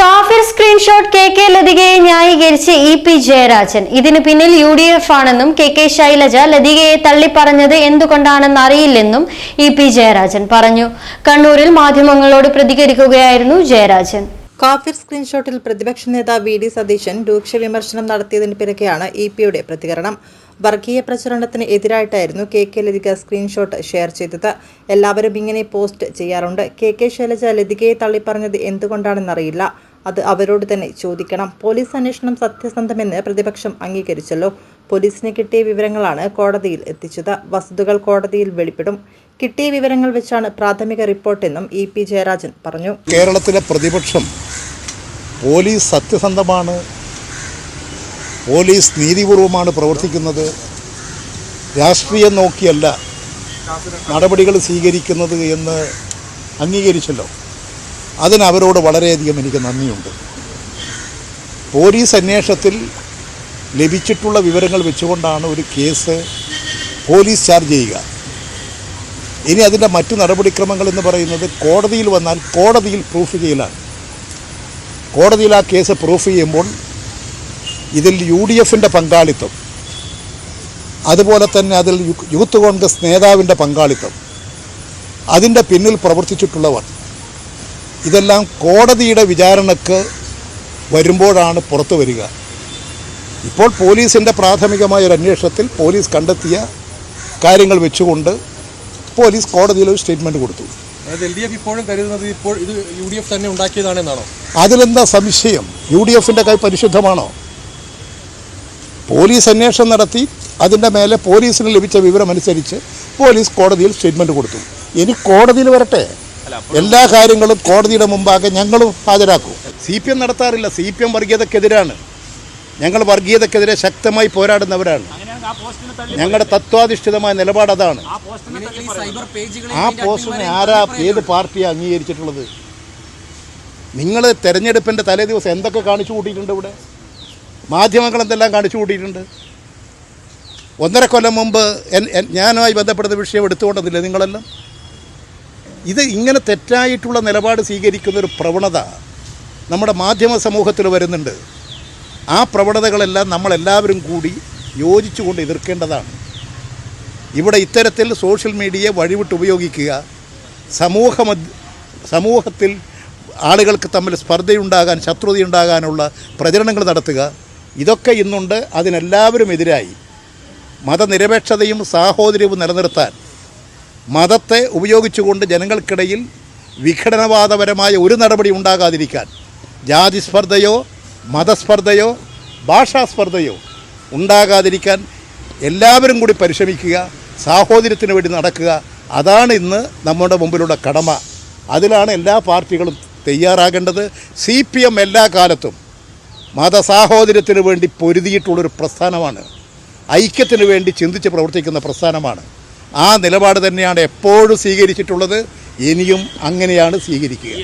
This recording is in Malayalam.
കാഫിർ സ്ക്രീൻഷോട്ട് കെ കെ ലതികയെ ന്യായീകരിച്ച് ഇ പി ജയരാജൻ. ഇതിന് പിന്നിൽ യു ഡി എഫ് ആണെന്നും കെ കെ ശൈലജ ലതികയെ തള്ളിപ്പറഞ്ഞത് എന്തുകൊണ്ടാണെന്ന് അറിയില്ലെന്നും ഇ പി ജയരാജൻ പറഞ്ഞു. കണ്ണൂരിൽ മാധ്യമങ്ങളോട് പ്രതികരിക്കുകയായിരുന്നു ജയരാജൻ. കാഫിർ സ്ക്രീൻഷോട്ടിൽ പ്രതിപക്ഷ നേതാവ് വി ഡി സതീശൻ രൂക്ഷ വിമർശനം നടത്തിയതിന് പിറകെയാണ് ഇ പിയുടെ പ്രതികരണം. വർഗീയ പ്രചരണത്തിന് എതിരായിട്ടായിരുന്നു K K Lathika screenshot share ചെയ്തത്. എല്ലാവരും ഇങ്ങനെ പോസ്റ്റ് ചെയ്യാറുണ്ട്. കെ കെ ശൈലജ ലതികയെ തള്ളിപ്പറഞ്ഞത് എന്തുകൊണ്ടാണെന്നറിയില്ല. അത് അവരോട് തന്നെ ചോദിക്കണം. പോലീസ് അന്വേഷണം സത്യസന്ധമെന്ന് പ്രതിപക്ഷം അംഗീകരിച്ചല്ലോ. പോലീസിന് കിട്ടിയ വിവരങ്ങളാണ് കോടതിയിൽ എത്തിച്ചത്. വസ്തുതകൾ കോടതിയിൽ വെളിപ്പെടും. കിട്ടിയ വിവരങ്ങൾ വെച്ചാണ് പ്രാഥമിക റിപ്പോർട്ടെന്നും ഇ പി ജയരാജൻ പറഞ്ഞു. കേരളത്തിലെ പ്രതിപക്ഷം പോലീസ് സത്യസന്ധമാണ് പോലീസ് നീതിപൂർവമാണ് പ്രവർത്തിക്കുന്നത് രാഷ്ട്രീയം നോക്കിയല്ല നടപടികൾ സ്വീകരിക്കുന്നത് എന്ന് അംഗീകരിച്ചല്ലോ. അതിന് അവരോട് വളരെയധികം എനിക്ക് നന്ദിയുണ്ട്. പോലീസ് അന്വേഷണത്തിൽ ലഭിച്ചിട്ടുള്ള വിവരങ്ങൾ വെച്ചുകൊണ്ടാണ് ഒരു കേസ് പോലീസ് ചാർജ് ചെയ്യുക. ഇനി അതിന്റെ മറ്റു നടപടിക്രമങ്ങൾ എന്ന് പറയുന്നത് കോടതിയിൽ വന്നാൽ കോടതിയിൽ പ്രൂഫ് ചെയ്യലാണ്. കോടതിയിൽ ആ കേസ് പ്രൂഫ് ചെയ്യുമ്പോൾ ഇതിൽ യു ഡി എഫിന്റെ പങ്കാളിത്തം അതുപോലെ തന്നെ അതിൽ യൂത്ത് കോൺഗ്രസ് നേതാവിന്റെ പങ്കാളിത്തം അതിന്റെ പിന്നിൽ പ്രവർത്തിച്ചിട്ടുള്ളവർ ഇതെല്ലാം കോടതിയുടെ വിചാരണക്ക് വരുമ്പോഴാണ് പുറത്തു വരിക. ഇപ്പോൾ പോലീസിന്റെ പ്രാഥമികമായ ഒരു അന്വേഷണത്തിൽ പോലീസ് കണ്ടെത്തിയ കാര്യങ്ങൾ വെച്ചുകൊണ്ട് പോലീസ് കോടതിയിൽ ഒരു സ്റ്റേറ്റ്മെന്റ് കൊടുത്തു. അതായത് എൽ ഡി എഫ് ഇപ്പോഴും കരുതുന്നത് ഇപ്പോൾ ഇത് യു ഡി എഫ് തന്നെ ഉണ്ടാക്കിയതാണെന്നാണോ? അതിലെന്താ സംശയം? യു ഡി എഫിന്റെ കൈ പരിശുദ്ധമാണോ? പോലീസ് അന്വേഷണം നടത്തി അതിന്റെ മേലെ പോലീസിന് ലഭിച്ച വിവരമനുസരിച്ച് പോലീസ് കോടതിയിൽ സ്റ്റേറ്റ്മെന്റ് കൊടുത്തു. ഇനി കോടതിയിൽ വരട്ടെ? എല്ലാ കാര്യങ്ങളും കോടതിയുടെ മുമ്പാകെ ഞങ്ങളും ഹാജരാക്കും. സി പി എം നടത്താറില്ല. സി പി എം വർഗീയതക്കെതിരാണ്. ഞങ്ങൾ വർഗീയതക്കെതിരെ ശക്തമായി പോരാടുന്നവരാണ്. ഞങ്ങളുടെ തത്വാധിഷ്ഠിതമായ നിലപാട് അതാണ്. ആ പോസ്റ്റിനെ ആരാ ഏത് പാർട്ടിയാണ് അംഗീകരിച്ചിട്ടുള്ളത്? നിങ്ങൾ തെരഞ്ഞെടുപ്പിന്റെ തലേ ദിവസം എന്തൊക്കെ കാണിച്ചു കൂട്ടിയിട്ടുണ്ട് ഇവിടെ? മാധ്യമങ്ങൾ എന്തെല്ലാം കാണിച്ചു കൂട്ടിയിട്ടുണ്ട്? ഒന്നര കൊല്ലം മുമ്പ് ഞാനുമായി ബന്ധപ്പെടുന്ന വിഷയം എടുത്തുകൊണ്ടതില്ലേ നിങ്ങളെല്ലാം? ഇത് ഇങ്ങനെ തെറ്റായിട്ടുള്ള നിലപാട് സ്വീകരിക്കുന്ന ഒരു പ്രവണത നമ്മുടെ മാധ്യമ സമൂഹത്തിൽ വരുന്നുണ്ട്. ആ പ്രവണതകളെല്ലാം നമ്മളെല്ലാവരും കൂടി യോജിച്ചുകൊണ്ട് എതിർക്കേണ്ടതാണ്. ഇവിടെ ഇത്തരത്തിൽ സോഷ്യൽ മീഡിയയെ വഴിവിട്ട് ഉപയോഗിക്കുക സമൂഹ സമൂഹത്തിൽ ആളുകൾക്ക് തമ്മിൽ സ്പർദ്ധയുണ്ടാകാൻ ശത്രുതയുണ്ടാകാനുള്ള പ്രചരണങ്ങൾ നടത്തുക ഇതൊക്കെ ഇന്നുണ്ട്. അതിനെല്ലാവരും എതിരായി. മതനിരപേക്ഷതയും സാഹോദര്യവും നിലനിർത്താൻ മതത്തെ ഉപയോഗിച്ചുകൊണ്ട് ജനങ്ങൾക്കിടയിൽ വിഘടനവാദപരമായ ഒരു നടപടി ഉണ്ടാകാതിരിക്കാൻ ജാതിസ്പർദ്ധയോ മതസ്പർദ്ധയോ ഭാഷാസ്പർദ്ധയോ ഉണ്ടാകാതിരിക്കാൻ എല്ലാവരും കൂടി പരിശ്രമിക്കുക സാഹോദര്യത്തിന് വേണ്ടി നടക്കുക. അതാണ് ഇന്ന് നമ്മുടെ മുമ്പിലുള്ള കടമ. അതിലാണ് എല്ലാ പാർട്ടികളും തയ്യാറാകേണ്ടത്. സി പി എം എല്ലാ കാലത്തും മതസാഹോദര്യത്തിന് വേണ്ടി പൊരുതിയിട്ടുള്ളൊരു പ്രസ്ഥാനമാണ്. ഐക്യത്തിന് വേണ്ടി ചിന്തിച്ച് പ്രവർത്തിക്കുന്ന പ്രസ്ഥാനമാണ്. ആ നിലപാട് തന്നെയാണ് എപ്പോഴും സ്വീകരിച്ചിട്ടുള്ളത്. ഇനിയും അങ്ങനെയാണ് സ്വീകരിക്കുക.